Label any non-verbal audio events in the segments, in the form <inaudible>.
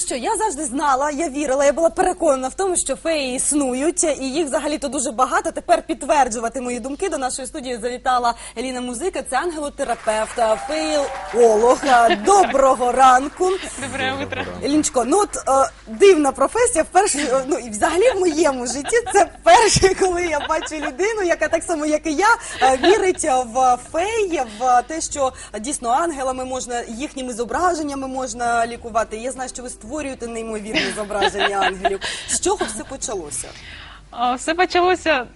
Що, я завжди знала, я вірила, я була переконана в тому, що феї існують, і їх взагалі-то дуже багато. Тепер підтверджувати мої думки до нашої студії завітала Еліна Музика. Це ангелотерапевт, феїолог. Доброго ранку. Доброе утро. Еліночко, ну от е, дивна професія. Вперше, ну і взагалі в моєму житті це вперше, коли я бачу людину, яка так само, як і я, е, вірить в фей, в те, що дійсно ангелами можна їхніми зображеннями можна лікувати. Я знаю, що ви створюєте неймовірні зображення ангелів. З чого все почалося? Все почалося,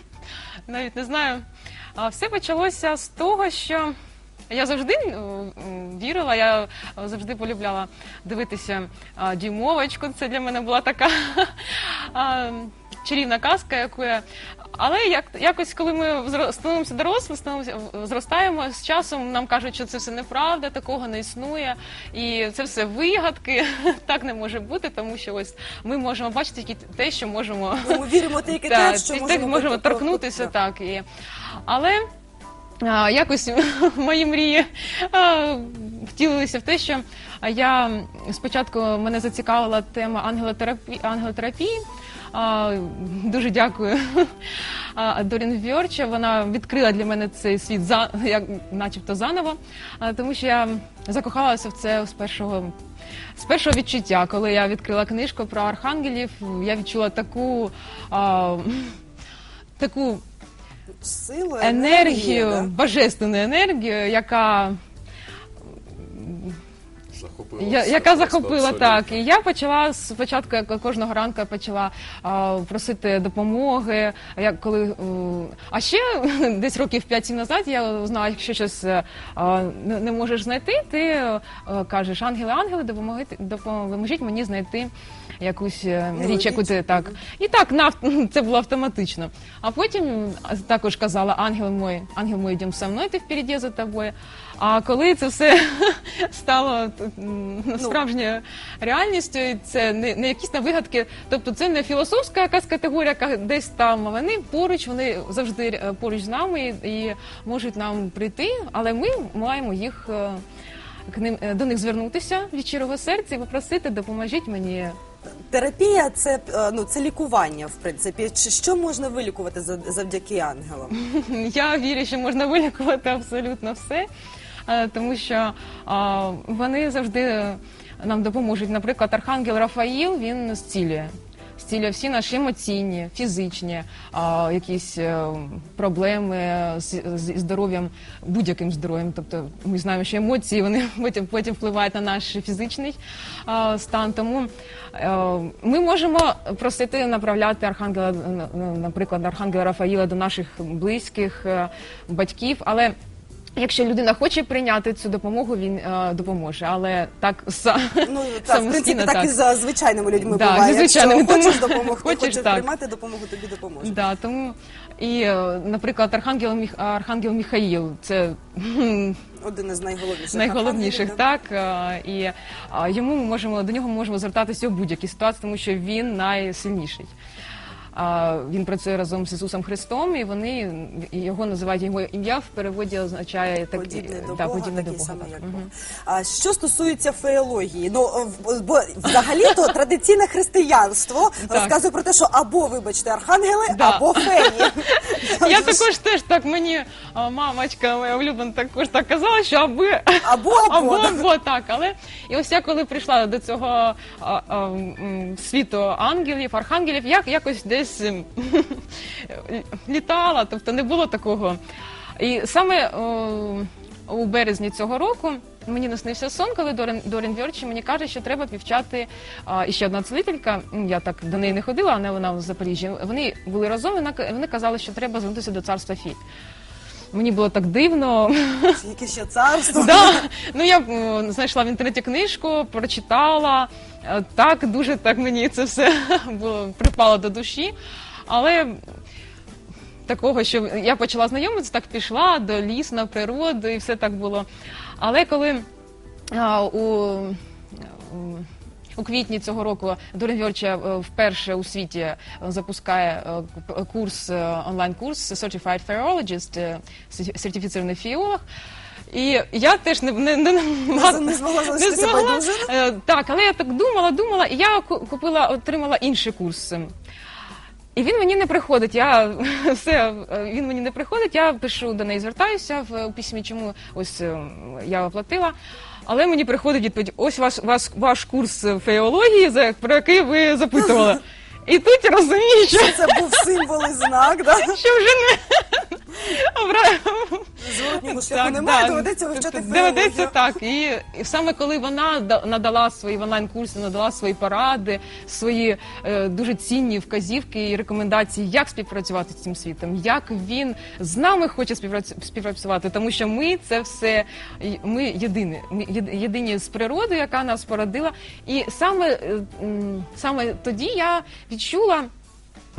<laughs> навіть не знаю, все почалося з того, що я завжди вірила, я завжди полюбляла дивитися а, дюймовочку. Це для мене була така <laughs> чарівна казка, яку я. Але як, якось, коли ми становимося дорослими, становимося, зростаємо, з часом нам кажуть, що це все неправда, такого не існує, і це все вигадки. <laughs> Так не може бути, тому що ось ми можемо бачити тільки те, що можемо Ну, ми віримо тільки <laughs> Так, те, що можемо, можемо торкнутися, так. І... Але а, якось <laughs> мої мрії а, втілилися в те, що я спочатку мене зацікавила тема ангелотерапії. ангелотерапії. А, дуже дякую а, Дорін Вьорча. Вона відкрила для мене цей світ за як, начебто заново, а, тому що я закохалася в це з першого. З першого відчуття, коли я відкрила книжку про архангелів, я відчула таку, а, таку силу, енергію, да? божественну енергію, яка, Захопила я, все, яка просто захопила абсолютно. так. І я почала спочатку як кожного ранку я почала а, просити допомоги. А Я коли е, а ще <laughs> десь років 5-7 назад я знала, якщо щось е, а, не, не можеш знайти, ти а, кажеш ангели, ангели, допомогти допоможіть мені знайти. Якусь е, річ, яку ти так і так на <laughs> це було автоматично. А потім також казала ангел мой, ангел мой, йдемо со мною, ти впереді за тобою. А коли це все <laughs> стало м, Ну. справжньою реальністю, і це не, не якісь на вигадки, тобто це не філософська якась категорія, яка десь там. а Вони поруч, вони завжди е, поруч з нами і, і можуть нам прийти, але ми маємо їх. е, К ним е, до них звернутися від щирого серця і попросити, допоможіть мені Терапія це е, ну це лікування, в принципі. Чи що можна вилікувати за- завдяки ангелам? <laughs> Я вірю, що можна вилікувати абсолютно все, е, тому що вони завжди нам допоможуть. Наприклад, Архангел Рафаїл він зцілює. Зцілює всі наші емоційні, фізичні а, якісь е, проблеми з, зі здоров'ям, будь-яким здоров'ям. Тобто ми знаємо, що емоції вони <laughs> потім, потім впливають на наш фізичний а, стан. Тому е, ми можемо просити направляти архангела, наприклад, архангела Рафаїла до наших близьких е, батьків, але. Якщо людина хоче прийняти цю допомогу, він е, допоможе, але так са, Ну <laughs> так, в принципі, самостійно так, і за звичайними людьми Да, буває. незвичайними, Якщо хочеш допомогти, хочеш, хочеш так. приймати допомогу, тобі допоможе. Да, тому і, е, наприклад, Архангел, Міх... Архангел Міхаїл це Один із найголовніших найголовніших, так. е, І йому ми можемо до нього ми можемо звертатися у будь-якій ситуації, тому що він найсильніший. Він працює разом з Ісусом Христом, і вони його називають його ім'я в переводі означає так Подібний до да, Бога, подібний до Бога. так. як А що стосується феології, ну бо взагалі-то традиційне християнство розказує про те, що або, вибачте, архангели, Да. або феї. <laughs> Я також теж так мені мамочка моя улюблена також так казала, що аби Або, <laughs> або, або. або так. Але і ось я коли прийшла до цього а, а, світу ангелів, архангелів, я якось десь м, літала, тобто не було такого. І саме о, у березні цього року. Мені наснився сон, коли Дорін, Дорін Вьорчі мені каже, що треба привчати а, і ще одна цілителька. Я так до неї не ходила, але вона в Запоріжжі. Вони були разом. і Вона вони казали, що треба звернутися до царства Фі. Мені було так дивно. Яке ще царство. Да. Ну я знайшла в інтернеті книжку, прочитала. Е, Так, дуже так мені це все <laughs> припало до душі. Але такого, що я почала знайомитися, так пішла до лісу, на природу, і все так було. Але коли а, у, у квітні цього року Дорін Вьорча е, вперше у світі запускає е, курс, онлайн-курс Certified Phreologist, е, сертифіцирований фіолог. І я теж не, не, не, Не- не змогла залишитися байдужою? Е, Так, але я так думала, думала, і я ку- купила, отримала інший курс. І він мені не приходить. Я <laughs> все, е, він мені не приходить. Я пишу до неї, звертаюся в письмі, чому ось е, я оплатила. Але мені приходить відповідь: ось ваш ваш, ваш курс феології, за про який ви запитували. <laughs> І тут я розумію, що, Це був символ і знак, да? <laughs> що вже не Зворотнього шляху немає, доведеться вивчати Доведеться так. І, і саме коли вона надала свої онлайн-курси, надала свої поради, свої е, дуже цінні вказівки і рекомендації, як співпрацювати з цим світом, як він з нами хоче співпрацювати, тому що ми це все ми єдині, ми єдині з природою, яка нас породила. І саме, е, саме тоді я відчула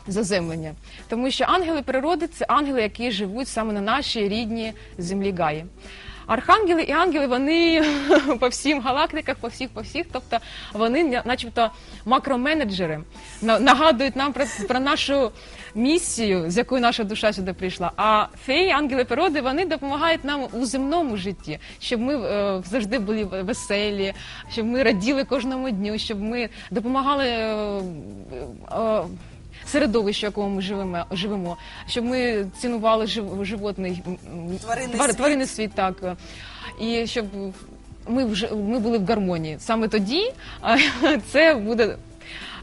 заземлення. Тому що ангели природи це ангели, які живуть саме на нашій рідній землі Гаї. Архангели і ангели вони <laughs> по всім галактиках, по всіх, по всіх, тобто вони начебто макроменеджери, на- нагадують нам про, про нашу місію, з якою наша душа сюди прийшла. А феї, ангели природи, вони допомагають нам у земному житті, щоб ми е, завжди були веселі, щоб ми раділи кожному дню, щоб ми допомагали. е, е, середовище, в якому ми живемо, живемо, щоб ми цінували жив, животний Тваринний твар- світ. тваринний світ, так. І щоб ми вже ми були в гармонії. Саме тоді <laughs> це буде.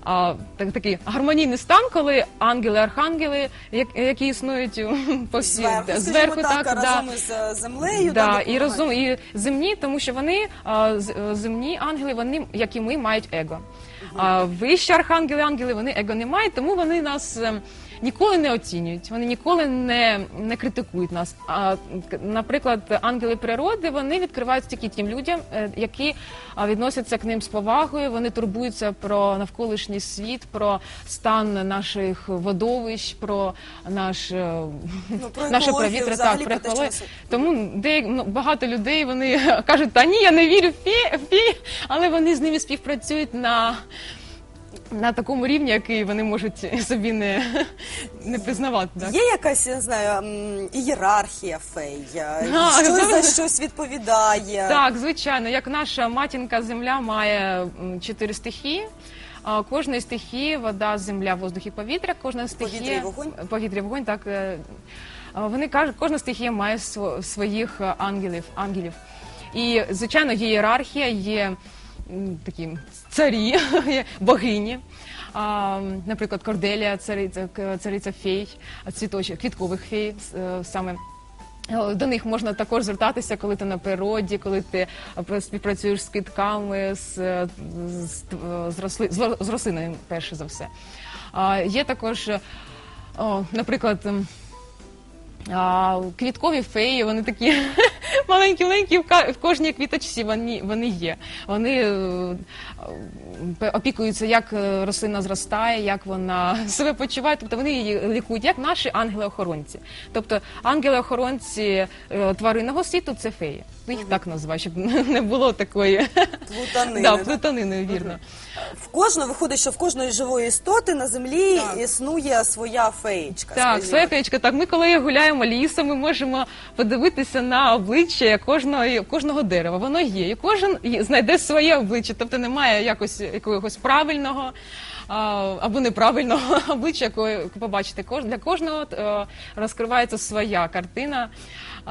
А, так, такий гармонійний стан, коли ангели, архангели, як, які існують по всій Зверху, да, зверху так, да. разом із е, землею. Да, так, і разом і земні, тому що вони з- е, земні ангели, вони як і ми мають его. А вищі архангели, ангели, вони его не мають, тому вони нас. Ніколи не оцінюють, вони ніколи не, не критикують нас. А наприклад, ангели природи вони відкривають тільки тим людям, е, які відносяться к ним з повагою. Вони турбуються про навколишній світ, про стан наших водовищ, про наш е, Ну, про <laughs> наше екологію, Так, про про екологію. Тому де ну, багато людей вони <laughs> кажуть, та ні, я не вірю в фі, в фі, але вони з ними співпрацюють на. На такому рівні, який вони можуть собі не, не признавати. Так? Є якась, я не знаю, м, ієрархія фей, <laughs> А, що за щось відповідає. Так, звичайно, як наша матінка земля має м, чотири стихії. а, Кожної стихії вода, земля, воздух і повітря. Кожна стихія і вогонь? повітря і вогонь. Так е, а, вони кажуть, кожна стихія має сво- своїх е, ангелів. ангелів. І звичайно, є ієрархія, є такі царі, <laughs> богині. Наприклад, Корделія, цариця, цариця фей, цвіточих, квіткових фей е, саме. Е, До них можна також звертатися, коли ти на природі, коли ти е, співпрацюєш з квітками, з, е, з, з, росли, з ро- з рослинами, перше за все. Є також, наприклад, а, квіткові феї, вони такі <laughs> маленькі-маленькі, в ка- кожній квіточці вони, вони є. Вони е, е, опікуються, як е, рослина зростає, як вона <laughs> себе почуває. Тобто вони її лікують, як наші ангели-охоронці. Тобто ангели-охоронці тваринного світу це феї. Ну, Їх так називають, щоб <laughs> не було такої Плутанини. да? плутанини, вірно. В кожного виходить, що в кожної живої істоти на землі існує своя феєчка. Так, скажімо. своя феєчка. Так, ми коли гуляємо лісом, ми можемо подивитися на обличчя кожного, кожного дерева. Воно є, і кожен є- знайде своє обличчя, тобто немає якось якогось правильного. а, Або неправильного <laughs> обличчя, яке побачите, Кож- для кожного е, розкривається своя картина,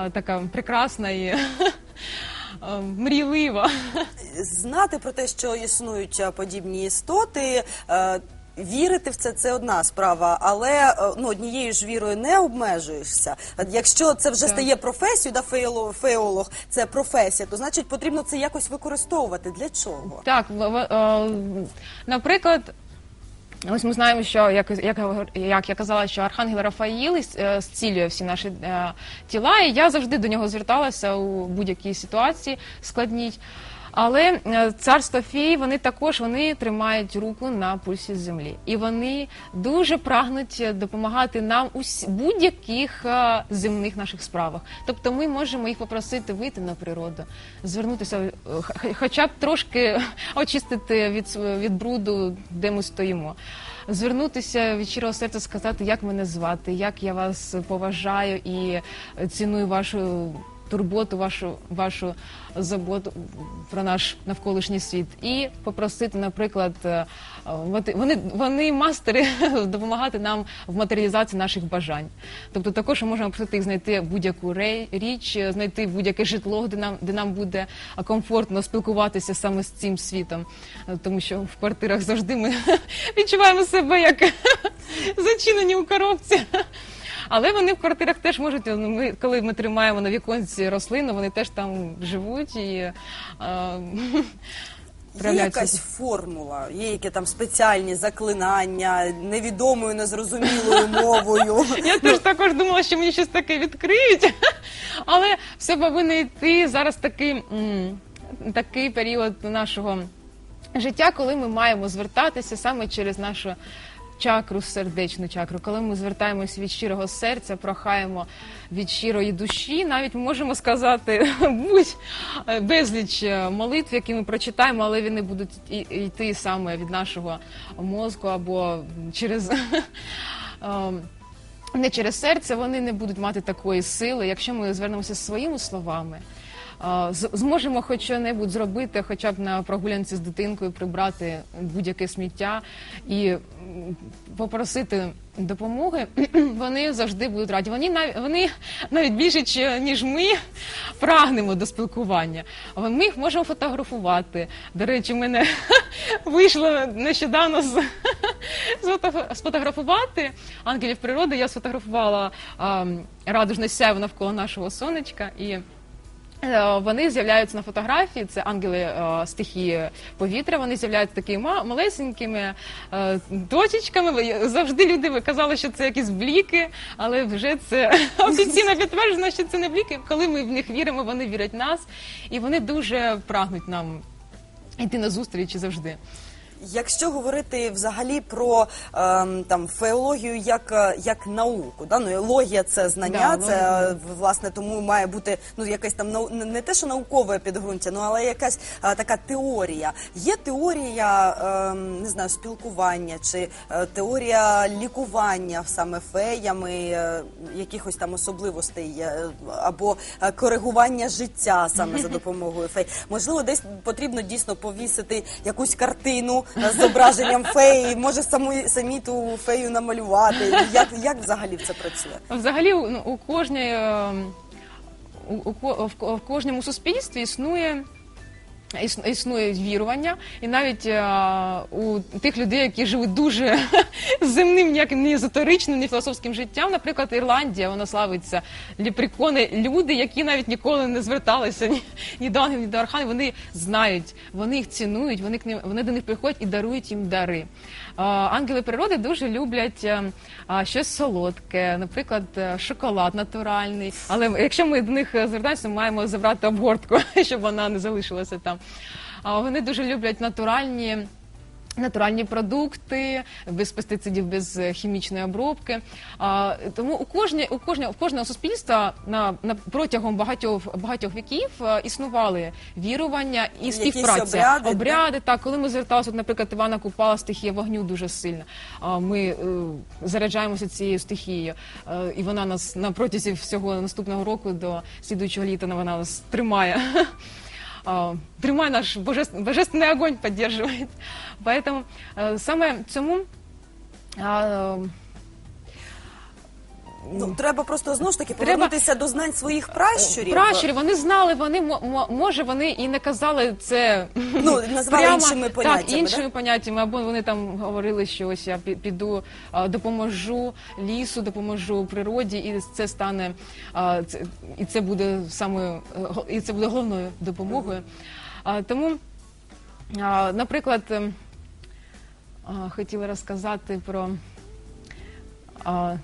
е, така прекрасна і <laughs> е, мрійлива. Знати про те, що існують е, подібні істоти. е, Вірити в це це одна справа, але е, ну однією ж вірою не обмежуєшся. Якщо це вже стає професією, да феолог, феолог це професія, то значить потрібно це якось використовувати. Для чого? Так, в- в- е, наприклад, ось ми знаємо, що як, як, як я казала, що Архангел Рафаїл е, зцілює всі наші е, тіла, і я завжди до нього зверталася у будь-якій ситуації складній. Але е, царство фій, вони також вони тримають руку на пульсі землі, і вони дуже прагнуть допомагати нам у будь-яких е, земних наших справах. Тобто, ми можемо їх попросити вийти на природу, звернутися, е, хоча б трошки <laughs> очистити від від бруду, де ми стоїмо. Звернутися від щирого серця, сказати, як мене звати, як я вас поважаю і ціную вашу турботу, вашу, вашу заботу про наш навколишній світ. І попросити, наприклад, е, вони, вони мастери <laughs> допомагати нам в матеріалізації наших бажань. Тобто також ми можемо просити їх знайти будь-яку річ, е, знайти будь-яке житло, де нам, де нам буде комфортно спілкуватися саме з цим світом. Е, Тому що в квартирах завжди ми <laughs> відчуваємо себе як <laughs> зачинені у коробці. Але вони в квартирах теж можуть, ну, ми, коли ми тримаємо на віконці рослину, вони теж там живуть і е, Є якась формула, є які там спеціальні заклинання невідомою, незрозумілою <laughs> мовою. Я теж також думала, що мені щось таке відкриють, але все повинно йти. Зараз такий, такий період нашого життя, коли ми маємо звертатися саме через нашу чакру, сердечну чакру, коли ми звертаємось від щирого серця, прохаємо від щирої душі, навіть ми можемо сказати <laughs> будь е, безліч е, молитв, які ми прочитаємо, але вони будуть йти саме від нашого мозку або через. <laughs> ем, не через серце, вони не будуть мати такої сили, якщо ми звернемося своїми словами. Зможемо хоч що-небудь зробити, хоча б на прогулянці з дитинкою прибрати будь-яке сміття і попросити допомоги, <clears throat> вони завжди будуть раді. Вони навіть вони навіть більше ніж ми прагнемо до спілкування. Ми їх можемо фотографувати. До речі, мене <laughs> вийшло нещодавно з <laughs> сфотограф- сфотографувати ангелів природи. Я сфотографувала радужне сяйво навколо нашого сонечка і. Е, Вони з'являються на фотографії. Це ангели е, стихії повітря. Вони з'являються такими ма- малесенькими е, точечками. Завжди люди казали, що це якісь бліки, але вже це <laughs> офіційно підтверджено, що це не бліки. Коли ми в них віримо, вони вірять в нас, і вони дуже прагнуть нам йти на зустрічі завжди. Якщо говорити взагалі про ем, там феологію як, е, як науку, да? ну, і логія це знання, Да, це логія. е, власне тому має бути ну якесь там нау- не- те, що наукове підґрунтя, ну але якась е, така теорія. Є теорія ем, не знаю, спілкування чи е, теорія лікування саме феями, е, якихось там особливостей е, або е, коригування життя саме за <laughs> допомогою фей. Можливо, десь потрібно дійсно повісити якусь картину е, з зображенням феї, може саму самі ту фею намалювати. Як, як взагалі це працює? Взагалі, ну, у кожній е, у, у, в, в кожному суспільстві існує. Іс- Існує вірування, і навіть е, у тих людей, які живуть дуже <laughs> земним, ніяким не езотеричним, не філософським життям. Наприклад, Ірландія, вона славиться ліприкони, люди, які навіть ніколи не зверталися ні, ні до ангелів, ні до архангелів, вони знають, вони їх цінують, вони, к ним, вони до них приходять і дарують їм дари. Е, Ангели природи дуже люблять е, а, щось солодке, наприклад, шоколад натуральний. Але якщо ми до них звертаємося, ми маємо забрати обгортку, <laughs> щоб вона не залишилася там. А вони дуже люблять натуральні. Натуральні продукти без пестицидів, без е, хімічної обробки. А, тому у кожні, у кожне, у кожного суспільства на, на протягом багатьох багатьох віків е, існували вірування і співпраця. обряди, обряди так, коли ми зверталися, от, наприклад, Івана Купала, стихія вогню дуже сильна. А ми е, заряджаємося цією стихією, е, і вона нас на протязі всього наступного року до слідуючого літа вона нас тримає. <laughs> А, Тримає наш божественный, божественный огонь поддерживает. Поэтому э, саме цьому а, Ну треба просто знову ж таки Треба- повернутися до знань своїх пращурів. пращурі, вони знали, вони мо- мо- може вони і не казали це Ну, назвали іншими поняттями, Так, іншими да? поняттями, або вони там говорили, що ось я пі- піду, а, допоможу лісу, допоможу природі, і це стане а, це, і це буде саме і це буде головною допомогою. А, тому, а, наприклад, ем, а, хотіла розказати про. А,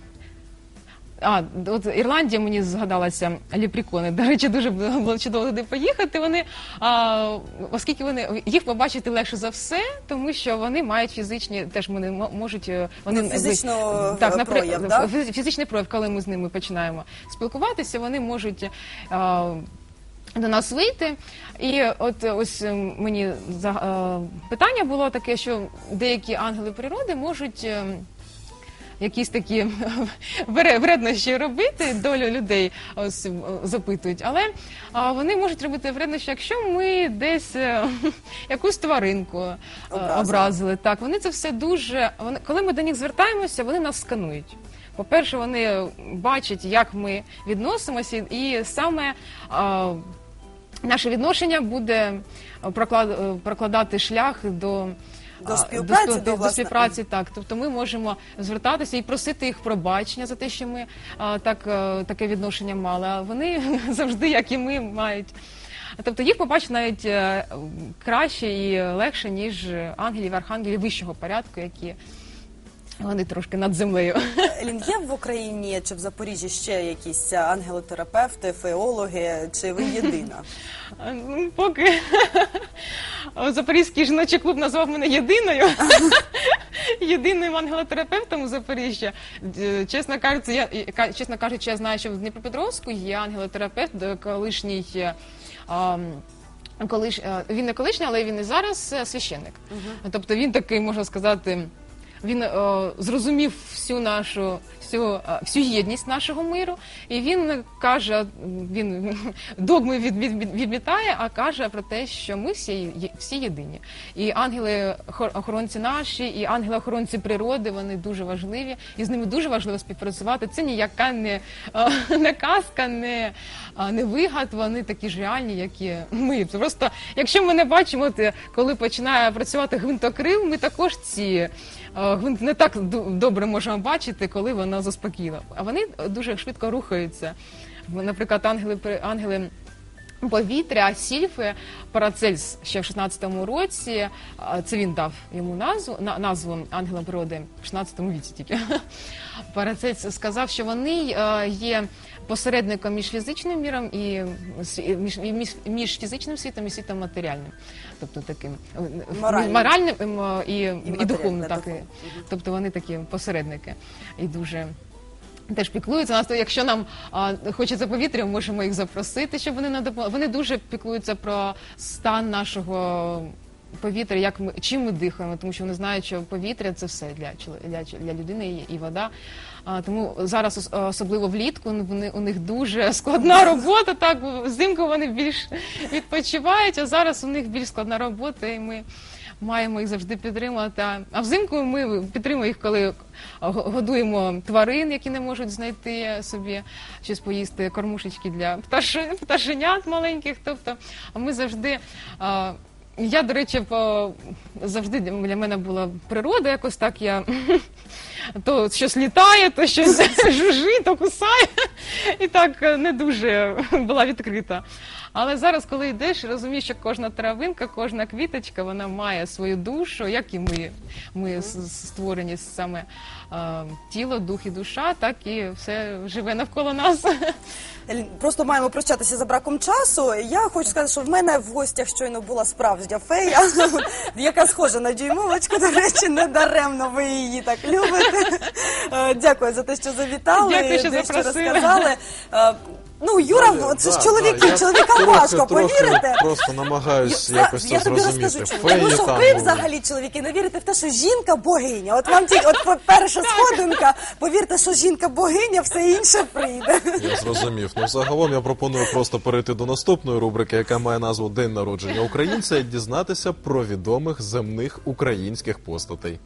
а, от Ірландія мені згадалася ліпрікони. До речі, дуже було чудово туди поїхати. Вони, а, оскільки вони їх побачити легше за все, тому що вони мають фізичні, теж вони можуть е, вони Ну, фізично, так, е, напри- прояв, да? фізичний прояв, коли ми з ними починаємо спілкуватися, вони можуть. А, до нас вийти, і от ось е, мені е, питання було таке, що деякі ангели природи можуть е, якісь такі <laughs> вреднощі робити, долю людей ось, е, запитують. Але а, вони можуть робити вреднощі, якщо ми десь е, <laughs> якусь тваринку е, Образили. образили. Так, вони це все дуже. Вони, коли ми до них звертаємося, вони нас сканують. По-перше, вони бачать, як ми відносимося, і саме а, наше відношення буде проклад, е, прокладати шлях до. До співпраці, до, до, до, співпраці, так. Тобто ми можемо звертатися і просити їх пробачення за те, що ми а, так, а, таке відношення мали. А вони <laughs> завжди, як і ми, мають. Тобто їх побачить навіть е, краще і легше, ніж ангелів, архангелів вищого порядку, які вони трошки над землею. <laughs> Лін, є в Україні чи в Запоріжжі ще якісь ангелотерапевти, феологи, чи ви єдина? <laughs> Ну, поки <laughs> Запорізький жіночий клуб назвав мене єдиною. Єдиним ангелотерапевтом у Запоріжжя. Е, Чесно кажучи, я чесно кажучи, я знаю, що в Дніпропетровську є ангелотерапевт, колишній. е, Колиш, е, він не колишній, але він і зараз е, священник. Тобто він такий, можна сказати, він е, зрозумів всю нашу всю, е, всю єдність нашого миру, і він каже, він догми від, від, від- відмітає, а каже про те, що ми всі, всі єдині. І ангели охоронці наші, і ангели охоронці природи, вони дуже важливі, і з ними дуже важливо співпрацювати. Це ніяка не, е, не казка, не, е, не вигад, вони такі ж реальні, як і ми. Просто якщо ми не бачимо, от, коли починає працювати гвинтокрил, ми також ці гвинт не так добре можемо бачити, коли вона заспокійла. А вони дуже швидко рухаються. Наприклад, ангели ангели. Повітря, сільфи, Парацельс ще в 16-му році. Це він дав йому назву на- назву ангела природи в 16-му віці тільки. <laughs> Парацельс сказав, що вони е, є посередником між фізичним міром і між, між, між фізичним світом і світом матеріальним, тобто таким е, Моральним. моральним ем, і, і, духовним. Так, і, тобто вони такі посередники і дуже. Теж піклуються нас, то якщо нам а, хочеться повітря, можемо їх запросити, щоб вони нам допомогли. Вони дуже піклуються про стан нашого повітря, як ми чим ми дихаємо, тому що вони знають, що повітря це все для для, для людини і, вода. А, тому зараз особливо влітку вони у них дуже <laughs> складна робота. Так взимку вони більш відпочивають, а зараз у них більш складна робота, і ми. Маємо їх завжди підтримувати. А- А взимку ми підтримуємо їх, коли годуємо тварин, які не можуть знайти собі щось поїсти, кормушечки для пташи- пташенят маленьких. Тобто, а ми завжди. Я, до речі, по завжди для мене була природа, якось так я <laughs> то щось літає, то щось <laughs> жужить, то кусає. І так е, не дуже була відкрита. Але зараз, коли йдеш, розумієш, що кожна травинка, кожна квіточка, вона має свою душу, як і ми. Ми створені саме е, тіло, дух і душа, так і все живе навколо нас. Просто маємо прощатися за браком часу. Я хочу сказати, що в мене в гостях щойно була справжня фея, <laughs> яка схожа на дюймовочку. До речі, не даремно ви її так любите. Е, Дякую за те, що завітали, Дякую, що запросили. розказали. Ну, Юра, Оля, це ж да, чоловіки, да, я чоловікам трохи- важко, трохи повірите? Просто намагаюсь Я- якось я це зрозуміти. чому. Феї Тому що там ви були. взагалі, чоловіки, не вірите в те, що жінка богиня. От вам тільки от перша сходинка, повірте, що жінка богиня, все інше прийде. Я зрозумів. Ну, загалом я пропоную просто перейти до наступної рубрики, яка має назву День народження українця, і дізнатися про відомих земних українських постатей.